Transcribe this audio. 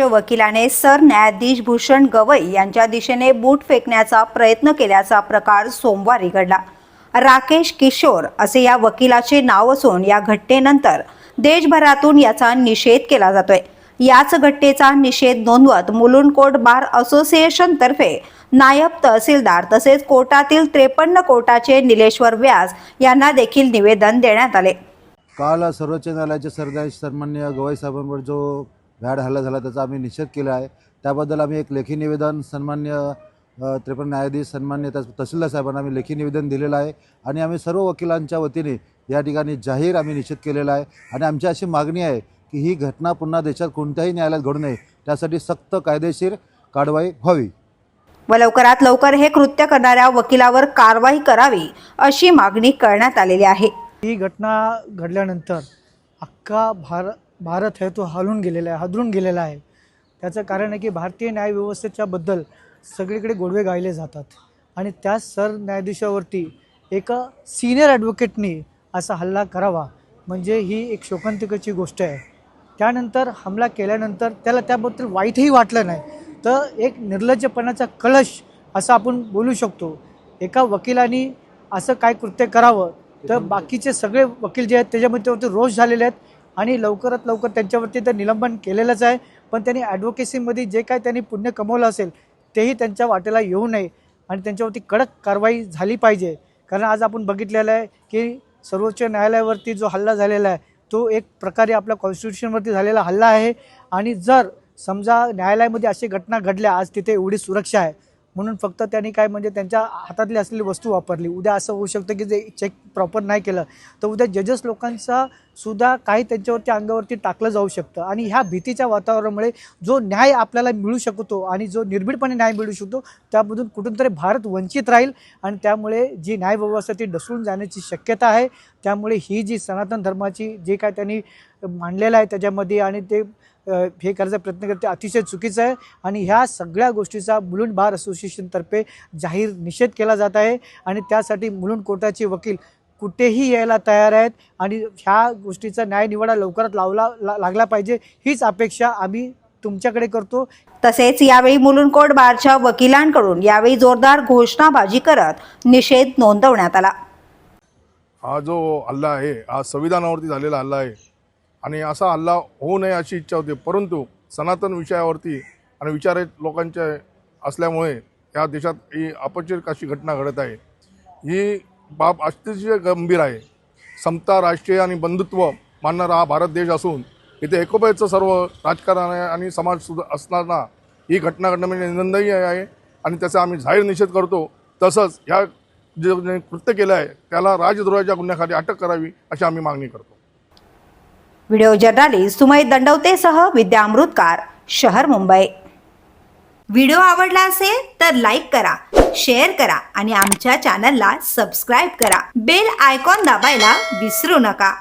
वकिलाने सरन्यायाधीश भूषण गवई यांच्या दिशेने बूट फेकण्याचा प्रयत्न केल्याचा प्रकार सोमवारी घडला. राकेश किशोर असे या वकिलाचे नाव असून या घटनेनंतर देशभरातून याचा निषेध केला जातोय. याच घटनेचा निषेध नोंदवत मुलुंडकोट बार असोसिएशन तर्फे नायब तहसीलदार तसेच कोर्टातील त्रेपन्न कोर्टाचे निलेश्वर व्यास यांना देखील निवेदन देण्यात आले. काल सर्वोच्च न्यायालयाचे सरन्यायाधीश सन्मान्य गवई साहेबांवर जो भ्याड हल्ला झाला त्याचा आम्ही निषेध केला आहे. त्याबद्दल आम्ही एक लेखी निवेदन सन्मान्य त्रेपन्न न्यायाधीश सन्मान्य तस- तहसीलदार साहेबांना आम्ही लेखी निवेदन दिलेलं आहे. आणि आम्ही सर्व वकिलांच्या वतीने या ठिकाणी जाहीर आम्ही निषेध केलेला आहे. आणि आमची अशी मागणी आहे की ही घटना पुन्हा देशात कोणत्याही न्यायालयात घडू नये. त्यासाठी सक्त कायदेशीर कारवाई व्हावी. व लवकरात लवकर हे कृत्य करणाऱ्या वकिलावर कारवाई करावी अशी मागणी करण्यात आलेली आहे. ही घटना घडल्यानंतर अख्खा भार भारत आहे तो हालून गेलेला आहे हादरून गेलेला आहे. त्याचं कारण आहे की भारतीय न्यायव्यवस्थेच्या बद्दल सगळीकडे गोडवे गायले जातात. आणि त्या सरन्यायाधीशावरती एका सिनियर ॲडव्होकेटनी असा हल्ला करावा म्हणजे ही एक शोकांतिकाची गोष्ट आहे. त्यानंतर हमला केल्यानंतर त्याला त्याबद्दल वाईटही वाटलं नाही. तर एक निर्लज्जपणाचा कलश असं आपण बोलू शकतो. एका वकिलांनी असं काय कृत्य करावं? तर बाकीचे सगळे वकील जे आहेत त्याच्यामध्ये त्यावरती रोष झालेले आहेत. आणि लवकरात लवकर त्यांच्यावरती तर निलंबन केलेलंच आहे. पण त्यांनी ॲडव्होकेसीमध्ये जे काय त्यांनी पुण्य कमवलं असेल तेही त्यांच्या वाटेला येऊ नये आणि त्यांच्यावरती कडक कारवाई झाली पाहिजे. कारण आज आपण बघितलेलं आहे की सर्वोच्च न्यायालयावरती जो हल्ला झालेला आहे तो एक प्रकारे आपल्या कॉन्स्टिट्यूशनवरती झालेला हल्ला आहे. आणि जर समजा न्यायालयामध्ये अशी घटना घडल्या आज तिथे एवढी सुरक्षा आहे. म्हणून फक्त त्यांनी काय म्हणजे त्यांच्या हातातली असलेली वस्तू वापरली. उद्या असं होऊ शकतं की जे चेक प्रॉपर नाही केलं तर उद्या जजेस लोकांचा सुद्धा काही त्यांच्यावरती अंगावरती टाकलं जाऊ शकतं. आणि ह्या भीतीच्या वातावरणामुळे जो न्याय आपल्याला मिळू शकतो आणि जो निर्भीडपणे न्याय मिळू शकतो त्यामधून कुठून तरी भारत वंचित राहील आणि त्यामुळे जी न्यायव्यवस्था ती ढसळून जाण्याची शक्यता आहे. त्यामुळे ही जी सनातन धर्माची जे काय त्यांनी मांडलेलं आहे त्याच्यामध्ये आणि ते हे करायचा प्रयत्न करते. अतिशय चुकीचं आहे. आणि ह्या सगळ्या गोष्टीचा मुलुंड बार असोसिएशनतर्फे जाहीर निषेध केला जात आहे. आणि त्यासाठी मुलुंड कोर्टाचे वकील कुठेही यायला तयार आहेत. आणि ह्या गोष्टीचा न्याय निवाडा लवकरात लावला ला- लागला पाहिजे. हीच अपेक्षा आम्ही तुमच्याकडे करतो. तसेच यावेळी मुलुंडकोट बारच्या वकिलांकडून यावेळी जोरदार घोषणाबाजी करत निषेध नोंदवण्यात आला. हा जो हल्ला आहे हा संविधानावरती झालेला हल्ला आहे आणि असा हल्ला होऊ नये अशी इच्छा होती. परंतु सनातन विषयावरती आणि विचार लोकांच्या असल्यामुळे या देशात ही अपचित अशी घटना घडत आहे. ही बाब अतिशय गंभीर आहे. समता राष्ट्रीय आणि बंधुत्व मानणारा हा भारत देश असून इथे एकोप्याचं सर्व राजकारण आणि समाज सुद्धा असताना ही घटना घडणं म्हणजे निंदनीय आहे आणि त्याचा आम्ही जाहीर निषेध करतो. तसंच ह्या जे जे कृत्य केलं आहे त्याला राजद्रोहाच्या गुन्ह्याखाली अटक करावी अशी आम्ही मागणी करतो. व्हिडिओ जर्नालिस्ट सुमय दंडवतेसह विद्या अमृतकार शहर मुंबई. व्हिडिओ आवडला असेल तर लाईक करा शेअर करा आणि आमच्या चॅनलला सबस्क्राईब करा. बेल आयकॉन दाबायला विसरू नका.